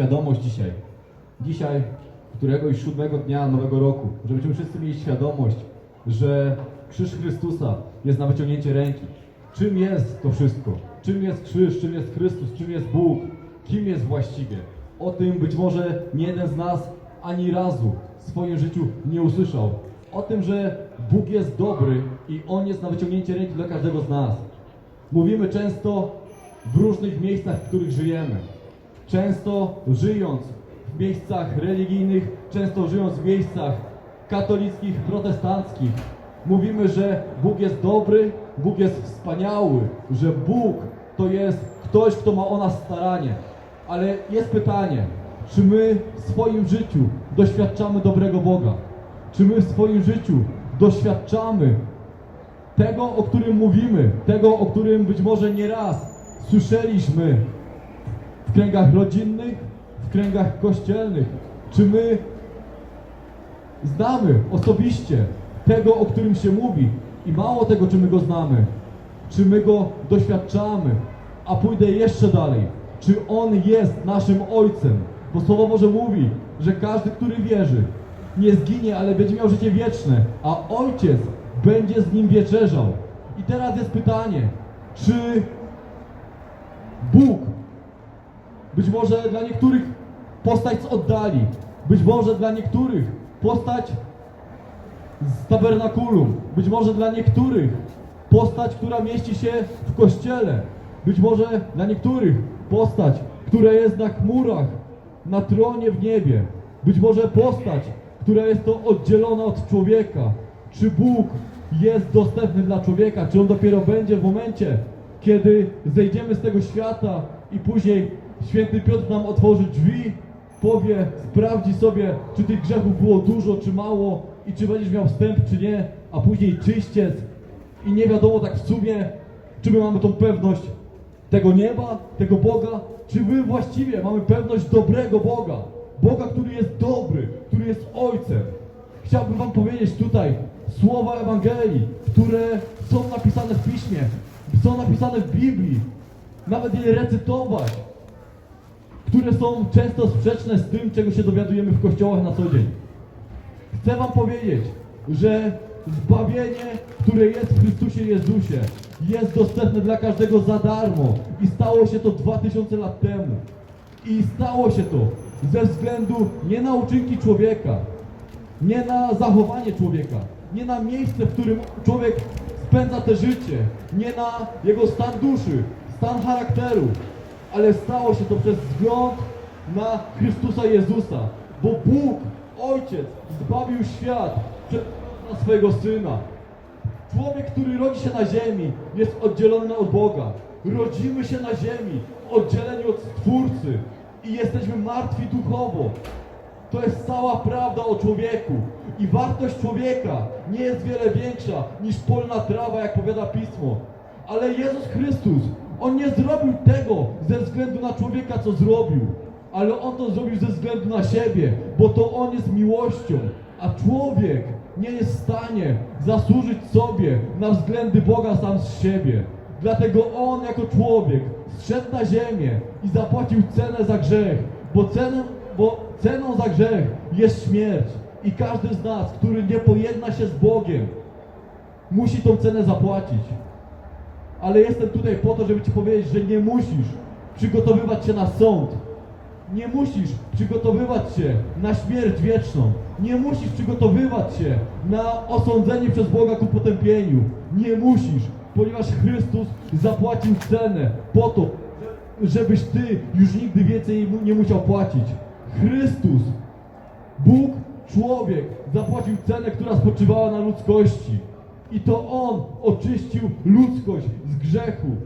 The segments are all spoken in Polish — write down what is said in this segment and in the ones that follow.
świadomość dzisiaj, dzisiaj, któregoś siódmego dnia nowego roku, żebyśmy wszyscy mieli świadomość, że krzyż Chrystusa jest na wyciągnięcie ręki. Czym jest to wszystko? Czym jest krzyż? Czym jest Chrystus? Czym jest Bóg? Kim jest właściwie? O tym być może nie jeden z nas ani razu w swoim życiu nie usłyszał. O tym, że Bóg jest dobry i On jest na wyciągnięcie ręki dla każdego z nas. Mówimy często w różnych miejscach, w których żyjemy. Często żyjąc w miejscach religijnych, często żyjąc w miejscach katolickich, protestanckich, mówimy, że Bóg jest dobry, Bóg jest wspaniały, że Bóg to jest ktoś, kto ma o nas staranie. Ale jest pytanie, czy my w swoim życiu doświadczamy dobrego Boga? Czy my w swoim życiu doświadczamy tego, o którym mówimy, tego, o którym być może nie raz słyszeliśmy w kręgach rodzinnych, w kręgach kościelnych. Czy my znamy osobiście tego, o którym się mówi? I mało tego, czy my go znamy, czy my go doświadczamy, a pójdę jeszcze dalej, czy on jest naszym Ojcem, bo Słowo Boże mówi, że każdy, który wierzy, nie zginie, ale będzie miał życie wieczne, a Ojciec będzie z nim wieczerzał. I teraz jest pytanie, czy Bóg, być może dla niektórych postać z oddali, być może dla niektórych postać z tabernakulum, być może dla niektórych postać, która mieści się w kościele, być może dla niektórych postać, która jest na chmurach, na tronie w niebie, być może postać, która jest to oddzielona od człowieka. Czy Bóg jest dostępny dla człowieka? Czy on dopiero będzie w momencie, kiedy zejdziemy z tego świata i później święty Piotr nam otworzy drzwi, powie, sprawdzi sobie, czy tych grzechów było dużo, czy mało i czy będziesz miał wstęp, czy nie, a później czyściec i nie wiadomo tak w sumie, czy my mamy tą pewność tego nieba, tego Boga, czy my właściwie mamy pewność dobrego Boga, Boga, który jest dobry, który jest Ojcem. Chciałbym Wam powiedzieć tutaj słowa Ewangelii, które są napisane w Piśmie, są napisane w Biblii, nawet je recytować, które są często sprzeczne z tym, czego się dowiadujemy w kościołach na co dzień. Chcę Wam powiedzieć, że zbawienie, które jest w Chrystusie Jezusie, jest dostępne dla każdego za darmo i stało się to 2000 lat temu. I stało się to ze względu nie na uczynki człowieka, nie na zachowanie człowieka, nie na miejsce, w którym człowiek spędza te życie, nie na jego stan duszy, stan charakteru, ale stało się to przez wzgląd na Chrystusa Jezusa, bo Bóg, Ojciec, zbawił świat przez na swojego Syna. Człowiek, który rodzi się na ziemi, jest oddzielony od Boga. Rodzimy się na ziemi, oddzieleni od Stwórcy i jesteśmy martwi duchowo. To jest cała prawda o człowieku. I wartość człowieka nie jest wiele większa niż polna trawa, jak powiada Pismo. Ale Jezus Chrystus, On nie zrobił tego ze względu na człowieka, co zrobił. Ale On to zrobił ze względu na siebie, bo to On jest miłością. A człowiek nie jest w stanie zasłużyć sobie na względy Boga sam z siebie. Dlatego On jako człowiek zszedł na ziemię i zapłacił cenę za grzech, bo bo ceną za grzech jest śmierć. I każdy z nas, który nie pojedna się z Bogiem, musi tą cenę zapłacić. Ale jestem tutaj po to, żeby Ci powiedzieć, że nie musisz przygotowywać się na sąd. Nie musisz przygotowywać się na śmierć wieczną. Nie musisz przygotowywać się na osądzenie przez Boga ku potępieniu. Nie musisz, ponieważ Chrystus zapłacił cenę po to, żebyś Ty już nigdy więcej nie musiał płacić. Chrystus, Bóg, człowiek, zapłacił cenę, która spoczywała na ludzkości. I to On oczyścił ludzkość z grzechu.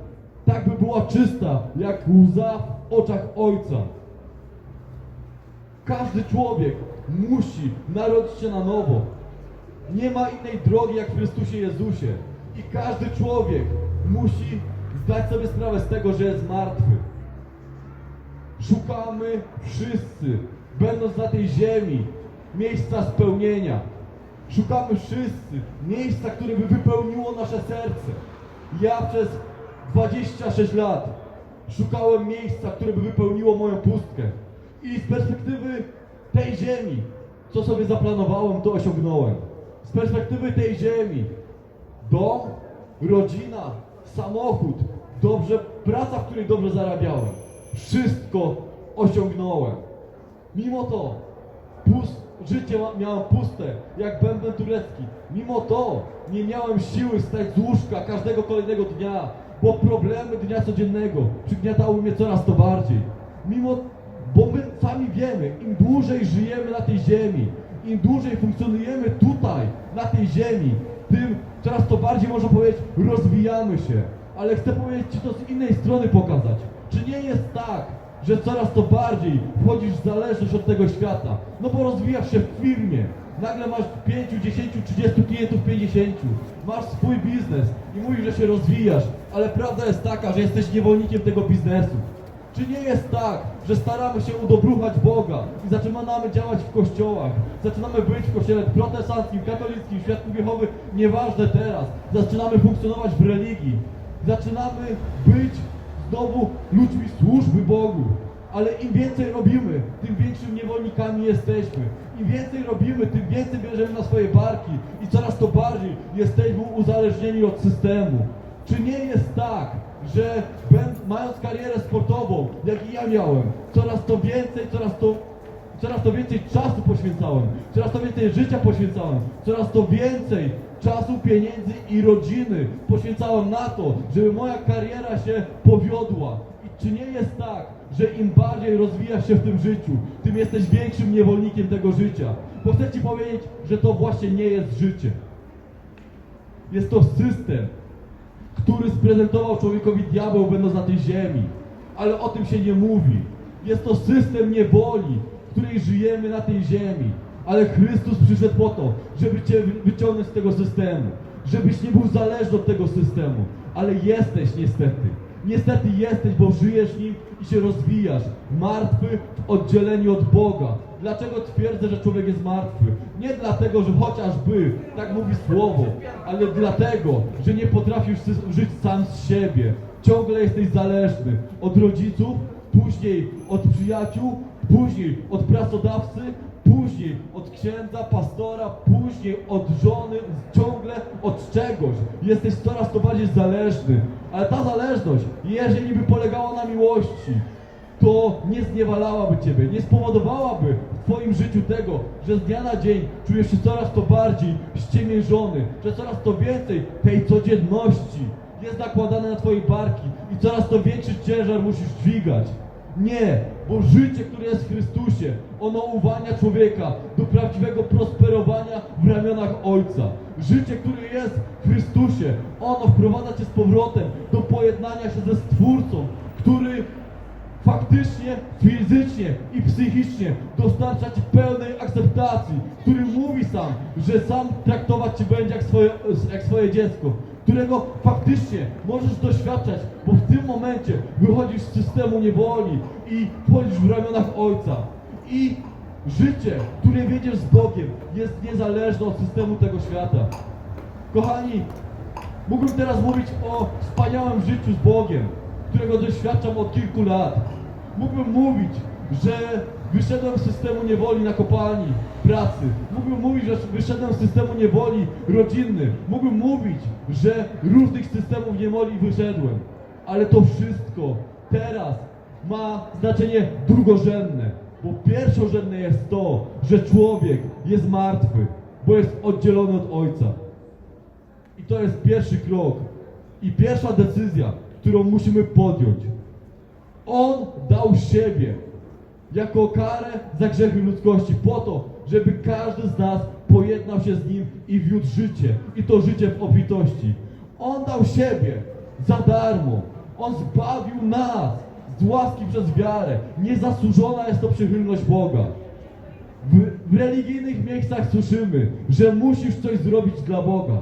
Tak by była czysta, jak łza w oczach Ojca. Każdy człowiek musi narodzić się na nowo. Nie ma innej drogi jak w Chrystusie Jezusie. I każdy człowiek musi zdać sobie sprawę z tego, że jest martwy. Szukamy wszyscy, będąc na tej ziemi, miejsca spełnienia. Szukamy wszyscy miejsca, które by wypełniło nasze serce. Ja przez 26 lat szukałem miejsca, które by wypełniło moją pustkę. I z perspektywy tej ziemi, co sobie zaplanowałem, to osiągnąłem. Z perspektywy tej ziemi, dom, rodzina, samochód, dobrze, praca, w której dobrze zarabiałem. Wszystko osiągnąłem. Mimo to pust, życie miałem puste, jak bęben turecki. Mimo to nie miałem siły wstać z łóżka każdego kolejnego dnia, bo problemy dnia codziennego przygniatały mnie coraz to bardziej. Mimo, bo my sami wiemy, im dłużej żyjemy na tej ziemi, im dłużej funkcjonujemy tutaj, na tej ziemi, tym coraz to bardziej, można powiedzieć, rozwijamy się. Ale chcę powiedzieć Ci to z innej strony pokazać. Czy nie jest tak, że coraz to bardziej wchodzisz w zależność od tego świata. No bo rozwijasz się w firmie. Nagle masz 5, 10, 30 klientów, 50. Masz swój biznes i mówisz, że się rozwijasz, ale prawda jest taka, że jesteś niewolnikiem tego biznesu. Czy nie jest tak, że staramy się udobruchać Boga i zaczynamy działać w kościołach, zaczynamy być w kościele protestanckim, katolickim, świadków Jehowy, nieważne teraz, zaczynamy funkcjonować w religii, zaczynamy być znowu ludźmi Bogu. Ale im więcej robimy, tym większym niewolnikami jesteśmy. Im więcej robimy, tym więcej bierzemy na swoje barki i coraz to bardziej jesteśmy uzależnieni od systemu. Czy nie jest tak, że mając karierę sportową, jak i ja miałem, coraz to więcej, coraz to coraz to więcej czasu poświęcałem, coraz to więcej życia poświęcałem, coraz to więcej czasu, pieniędzy i rodziny poświęcałem na to, żeby moja kariera się powiodła. Czy nie jest tak, że im bardziej rozwijasz się w tym życiu, tym jesteś większym niewolnikiem tego życia? Bo chcę Ci powiedzieć, że to właśnie nie jest życie. Jest to system, który sprezentował człowiekowi diabeł będąc na tej ziemi. Ale o tym się nie mówi. Jest to system niewoli, w której żyjemy na tej ziemi. Ale Chrystus przyszedł po to, żeby Cię wyciągnąć z tego systemu. Żebyś nie był zależny od tego systemu. Ale jesteś niestety. Niestety jesteś, bo żyjesz nim i się rozwijasz. Martwy w oddzieleniu od Boga. Dlaczego twierdzę, że człowiek jest martwy? Nie dlatego, że chociażby, tak mówi słowo, ale dlatego, że nie potrafisz żyć sam z siebie. Ciągle jesteś zależny od rodziców, później od przyjaciół, później od pracodawcy, później od księdza, pastora, później od żony, ciągle od czegoś. Jesteś coraz to bardziej zależny. Ale ta zależność, jeżeli by polegała na miłości, to nie zniewalałaby Ciebie, nie spowodowałaby w Twoim życiu tego, że z dnia na dzień czujesz się coraz to bardziej ściemiężony, że coraz to więcej tej codzienności jest nakładane na Twoje barki i coraz to większy ciężar musisz dźwigać. Nie, bo życie, które jest w Chrystusie, ono uwalnia człowieka do prawdziwego prosperowania w ramionach Ojca. Życie, które jest w Chrystusie, ono wprowadza Cię z powrotem do pojednania się ze Stwórcą, który faktycznie, fizycznie i psychicznie dostarcza Ci pełnej akceptacji, który mówi sam, że sam traktować Cię będzie jak swoje, jak swoje dziecko, którego faktycznie możesz doświadczać, bo w tym momencie wychodzisz z systemu niewoli i wchodzisz w ramionach Ojca. I życie, które wiedziesz z Bogiem, jest niezależne od systemu tego świata. Kochani, mógłbym teraz mówić o wspaniałym życiu z Bogiem, którego doświadczam od kilku lat. Mógłbym mówić, że wyszedłem z systemu niewoli na kopalni pracy. Mógłbym mówić, że wyszedłem z systemu niewoli rodzinny. Mógłbym mówić, że różnych systemów niewoli wyszedłem. Ale to wszystko teraz ma znaczenie drugorzędne. Bo pierwszorzędne jest to, że człowiek jest martwy, bo jest oddzielony od Ojca. I to jest pierwszy krok. I pierwsza decyzja, którą musimy podjąć. On dał siebie jako karę za grzechy ludzkości, po to, żeby każdy z nas pojednał się z Nim i wiódł życie. I to życie w obfitości. On dał siebie za darmo. On zbawił nas z łaski przez wiarę. Niezasłużona jest to przychylność Boga. W, w religijnych miejscach słyszymy, że musisz coś zrobić dla Boga.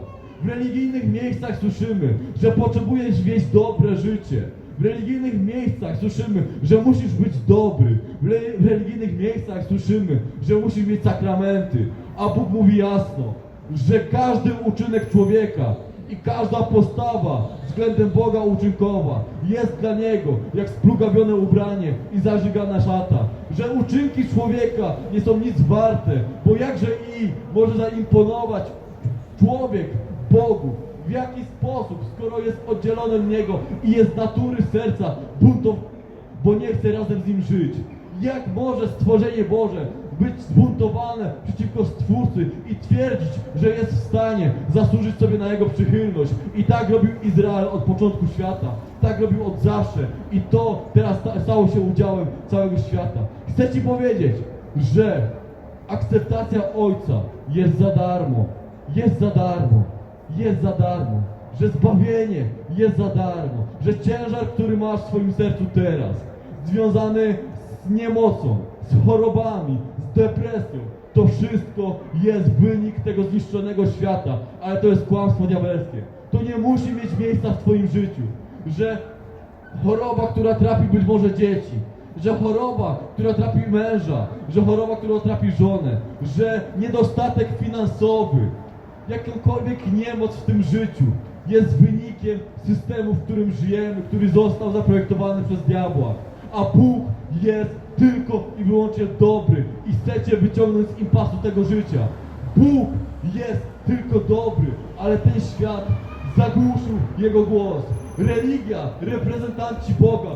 W religijnych miejscach słyszymy, że potrzebujesz wieść dobre życie. W religijnych miejscach słyszymy, że musisz być dobry. W, re, w religijnych miejscach słyszymy, że musisz mieć sakramenty. A Bóg mówi jasno, że każdy uczynek człowieka i każda postawa względem Boga uczynkowa jest dla Niego jak splugawione ubranie i zażygana szata. że uczynki człowieka nie są nic warte, bo jakże i może zaimponować człowiek Bogu? W jaki sposób, skoro jest oddzielony od Niego i jest natury serca buntow, bo nie chce razem z Nim żyć? Jak może stworzenie Boże być zbuntowane przeciwko Stwórcy i twierdzić, że jest w stanie zasłużyć sobie na Jego przychylność? I tak robił Izrael od początku świata. Tak robił od zawsze. I to teraz sta- stało się udziałem całego świata. Chcę Ci powiedzieć, że akceptacja Ojca jest za darmo. Jest za darmo. Jest za darmo. Że zbawienie jest za darmo. Że ciężar, który masz w swoim sercu teraz, związany z niemocą, z chorobami, z depresją, to wszystko jest wynik tego zniszczonego świata, ale to jest kłamstwo diabelskie. To nie musi mieć miejsca w Twoim życiu, że choroba, która trapi być może dzieci, że choroba, która trapi męża, że choroba, która trapi żonę, że niedostatek finansowy, jakąkolwiek niemoc w tym życiu jest wynikiem systemu, w którym żyjemy, który został zaprojektowany przez diabła. A Bóg jest tylko i wyłącznie dobry i chcecie wyciągnąć z impasu tego życia. Bóg jest tylko dobry, ale ten świat zagłuszył Jego głos. Religia, reprezentanci Boga,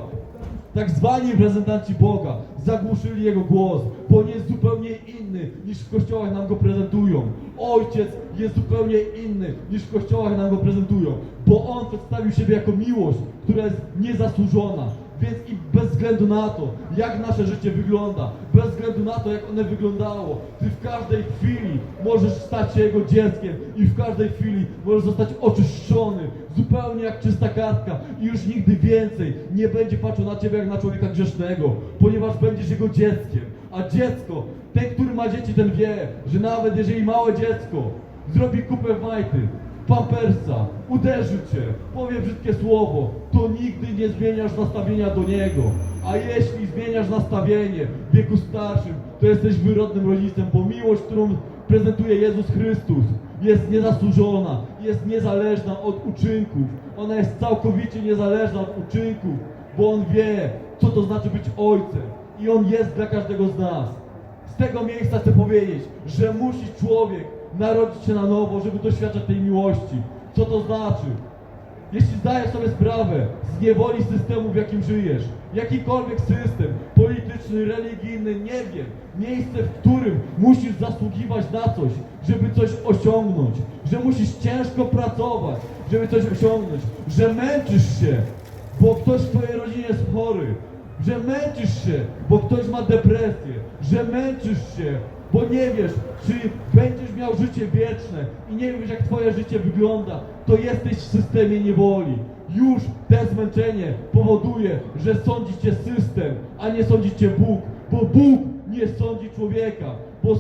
tak zwani reprezentanci Boga zagłuszyli Jego głos, bo on jest zupełnie inny niż w kościołach nam go prezentują. Ojciec jest zupełnie inny niż w kościołach nam go prezentują, bo On przedstawił siebie jako miłość, która jest niezasłużona. Więc i bez względu na to, jak nasze życie wygląda, bez względu na to, jak one wyglądało, Ty w każdej chwili możesz stać się Jego dzieckiem i w każdej chwili możesz zostać oczyszczony, zupełnie jak czysta kartka i już nigdy więcej nie będzie patrzył na Ciebie jak na człowieka grzesznego, ponieważ będziesz Jego dzieckiem. A dziecko, ten, który ma dzieci, ten wie, że nawet jeżeli małe dziecko zrobi kupę wajty, pampersa, uderzy cię, powie brzydkie słowo, to nigdy nie zmieniasz nastawienia do niego. A jeśli zmieniasz nastawienie w wieku starszym, to jesteś wyrodnym rodzicem, bo miłość, którą prezentuje Jezus Chrystus, jest niezasłużona, jest niezależna od uczynków. Ona jest całkowicie niezależna od uczynków, bo On wie, co to znaczy być ojcem. I On jest dla każdego z nas. Z tego miejsca chcę powiedzieć, że musi człowiek narodzić się na nowo, żeby doświadczać tej miłości. Co to znaczy? Jeśli zdajesz sobie sprawę z niewoli systemu, w jakim żyjesz, jakikolwiek system polityczny, religijny, nie wiem, miejsce, w którym musisz zasługiwać na coś, żeby coś osiągnąć, że musisz ciężko pracować, żeby coś osiągnąć, że męczysz się, bo ktoś w twojej rodzinie jest chory, że męczysz się, bo ktoś ma depresję, że męczysz się, bo nie wiesz, czy będziesz miał życie wieczne i nie wiesz, jak twoje życie wygląda, to jesteś w systemie niewoli. Już te zmęczenie powoduje, że sądzi cię system, a nie sądzi cię Bóg, bo Bóg nie sądzi człowieka, bo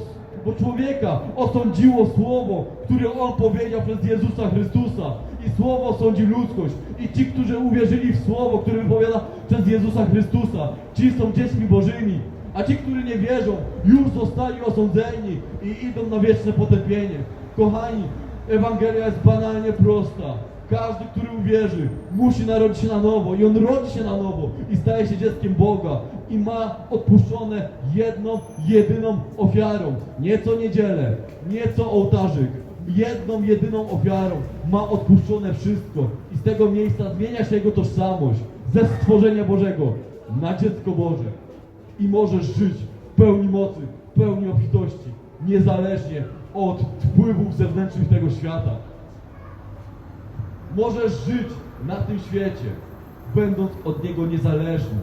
bo człowieka osądziło słowo, które on powiedział przez Jezusa Chrystusa. I słowo sądzi ludzkość. I ci, którzy uwierzyli w słowo, które wypowiada przez Jezusa Chrystusa, ci są dziećmi Bożymi. A ci, którzy nie wierzą, już zostali osądzeni i idą na wieczne potępienie. Kochani, Ewangelia jest banalnie prosta. Każdy, który uwierzy, musi narodzić się na nowo i on rodzi się na nowo i staje się dzieckiem Boga i ma odpuszczone jedną, jedyną ofiarą. Nie co niedzielę, nie co ołtarzyk, jedną, jedyną ofiarą ma odpuszczone wszystko i z tego miejsca zmienia się jego tożsamość ze stworzenia Bożego na dziecko Boże i możesz żyć w pełni mocy, w pełni obfitości, niezależnie od wpływów zewnętrznych tego świata. Możesz żyć na tym świecie, będąc od niego niezależny.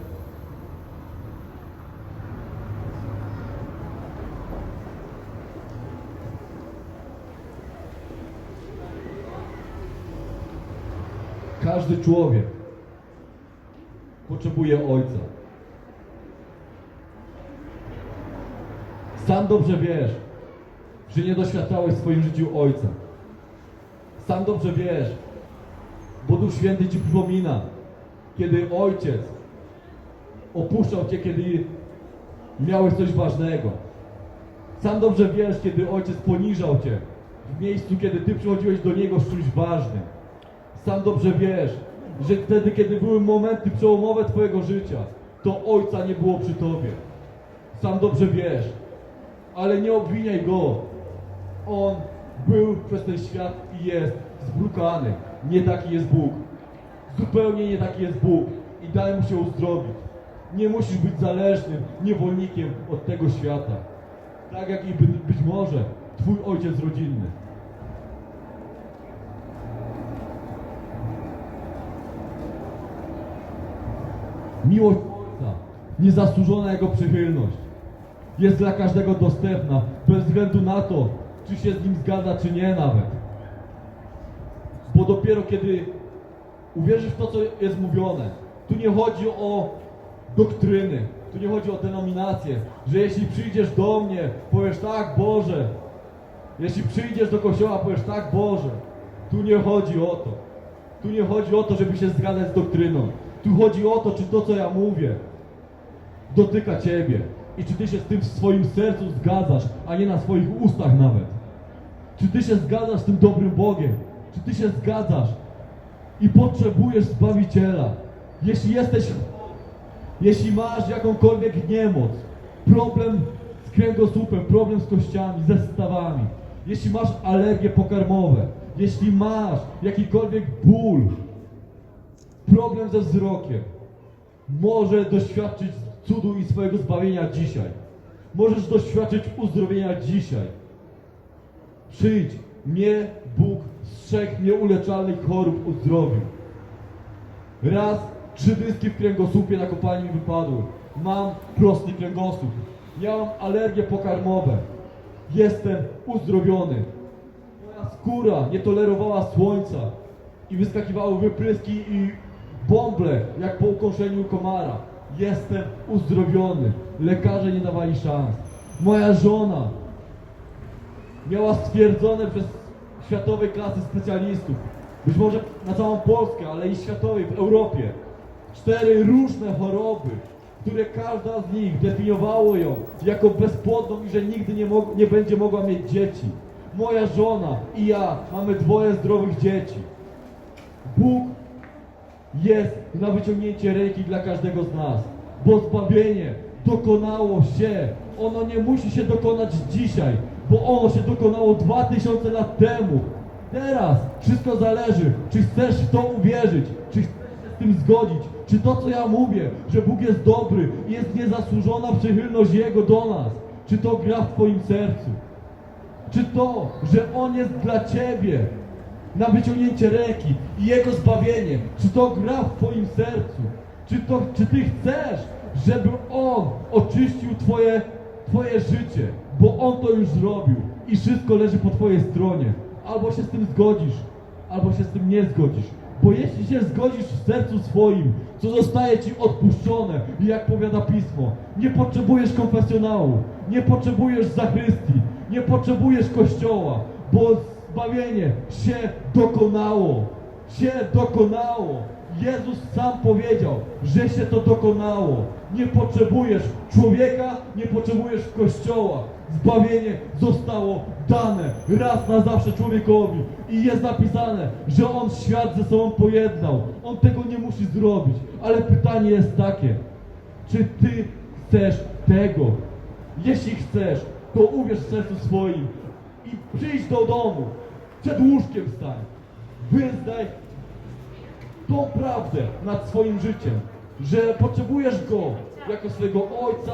Każdy człowiek potrzebuje ojca. Sam dobrze wiesz, że nie doświadczałeś w swoim życiu ojca. Sam dobrze wiesz, bo Duch Święty Ci przypomina, kiedy Ojciec opuszczał Cię, kiedy miałeś coś ważnego. Sam dobrze wiesz, kiedy Ojciec poniżał Cię w miejscu, kiedy Ty przychodziłeś do Niego z czymś ważnym. Sam dobrze wiesz, że wtedy, kiedy były momenty przełomowe Twojego życia, to Ojca nie było przy Tobie. sam dobrze wiesz, ale nie obwiniaj go. On był przez ten świat i jest zbrukany. Nie taki jest Bóg. Zupełnie nie taki jest Bóg i daj mu się uzdrowić. Nie musisz być zależnym niewolnikiem od tego świata. Tak jak i by, być może Twój ojciec rodzinny. Miłość Ojca, niezasłużona Jego przychylność, jest dla każdego dostępna, bez względu na to, czy się z Nim zgadza, czy nie nawet. Bo dopiero kiedy uwierzysz w to, co jest mówione, tu nie chodzi o doktryny, tu nie chodzi o denominację, że jeśli przyjdziesz do mnie, powiesz tak, Boże, jeśli przyjdziesz do kościoła, powiesz tak, Boże, tu nie chodzi o to. Tu nie chodzi o to, żeby się zgadzać z doktryną. Tu chodzi o to, czy to, co ja mówię, dotyka Ciebie. I czy Ty się z tym w swoim sercu zgadzasz, a nie na swoich ustach nawet. Czy Ty się zgadzasz z tym dobrym Bogiem? Czy Ty się zgadzasz i potrzebujesz Zbawiciela? Jeśli jesteś, jeśli masz jakąkolwiek niemoc, problem z kręgosłupem, problem z kościami, ze stawami, jeśli masz alergie pokarmowe, jeśli masz jakikolwiek ból, problem ze wzrokiem, może doświadczyć cudu i swojego zbawienia dzisiaj. Możesz doświadczyć uzdrowienia dzisiaj. Przyjdź, mnie Bóg z trzech nieuleczalnych chorób uzdrowił. Raz trzy dyski w kręgosłupie na kopalni wypadły. Mam prosty kręgosłup. Miałem alergie pokarmowe. Jestem uzdrowiony. Moja skóra nie tolerowała słońca i wyskakiwały wypryski i bąble jak po ukąszeniu komara. Jestem uzdrowiony. Lekarze nie dawali szans. Moja żona miała stwierdzone przez światowej klasy specjalistów, być może na całą Polskę, ale i światowej, w Europie, cztery różne choroby, które każda z nich definiowało ją jako bezpłodną i że nigdy nie, nie będzie mogła mieć dzieci. Moja żona i ja mamy dwoje zdrowych dzieci. Jest na wyciągnięcie ręki dla każdego z nas, bo zbawienie dokonało się. Ono nie musi się dokonać dzisiaj, bo ono się dokonało 2000 lat temu. Teraz wszystko zależy, czy chcesz w to uwierzyć, czy chcesz się z tym zgodzić, czy to, co ja mówię, że Bóg jest dobry i jest niezasłużona przychylność Jego do nas, czy to gra w Twoim sercu. Czy to, że On jest dla Ciebie na wyciągnięcie ręki i Jego zbawienie, czy to gra w Twoim sercu? Czy, to, czy Ty chcesz, żeby On oczyścił Twoje, twoje życie? Bo On to już zrobił i wszystko leży po Twojej stronie. Albo się z tym zgodzisz, albo się z tym nie zgodzisz. Bo jeśli się zgodzisz w sercu swoim, co zostaje Ci odpuszczone i jak powiada Pismo, nie potrzebujesz konfesjonału, nie potrzebujesz zachrystii, nie potrzebujesz kościoła, bo zbawienie się dokonało. Się dokonało. Jezus sam powiedział, że się to dokonało. Nie potrzebujesz człowieka, nie potrzebujesz kościoła. Zbawienie zostało dane raz na zawsze człowiekowi. I jest napisane, że on świat ze sobą pojednał. On tego nie musi zrobić. Ale pytanie jest takie, czy ty chcesz tego? Jeśli chcesz, to uwierz w sercu swoim i przyjdź do domu. Przed łóżkiem stań. Wyznaj tą prawdę nad swoim życiem, że potrzebujesz Go jako swojego Ojca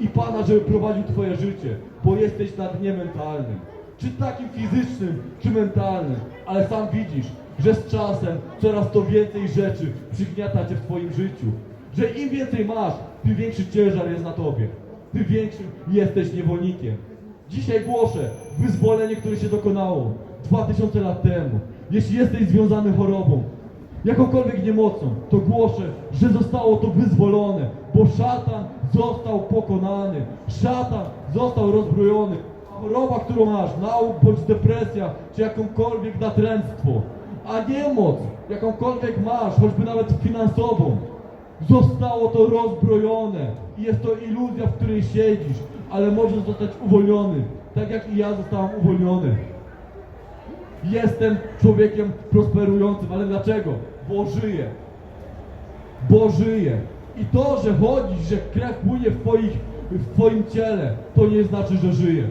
i Pana, żeby prowadził Twoje życie, bo jesteś na dnie mentalnym. Czy takim fizycznym, czy mentalnym, ale sam widzisz, że z czasem coraz to więcej rzeczy przygniata Cię w Twoim życiu. Że im więcej masz, tym większy ciężar jest na Tobie. Tym większym jesteś niewolnikiem. Dzisiaj głoszę wyzwolenie, które się dokonało 2000 lat temu. Jeśli jesteś związany chorobą, jakąkolwiek niemocą, to głoszę, że zostało to wyzwolone, bo szatan został pokonany, szatan został rozbrojony. Choroba, którą masz, nauk bądź depresja, czy jakąkolwiek natręctwo, a niemoc, jakąkolwiek masz, choćby nawet finansową, zostało to rozbrojone i jest to iluzja, w której siedzisz, ale możesz zostać uwolniony, tak jak i ja zostałem uwolniony. Jestem człowiekiem prosperującym, ale dlaczego? Bo żyję. Bo żyję. I to, że chodzisz, że krew płynie w twoich w twoim ciele, to nie znaczy, że żyjesz.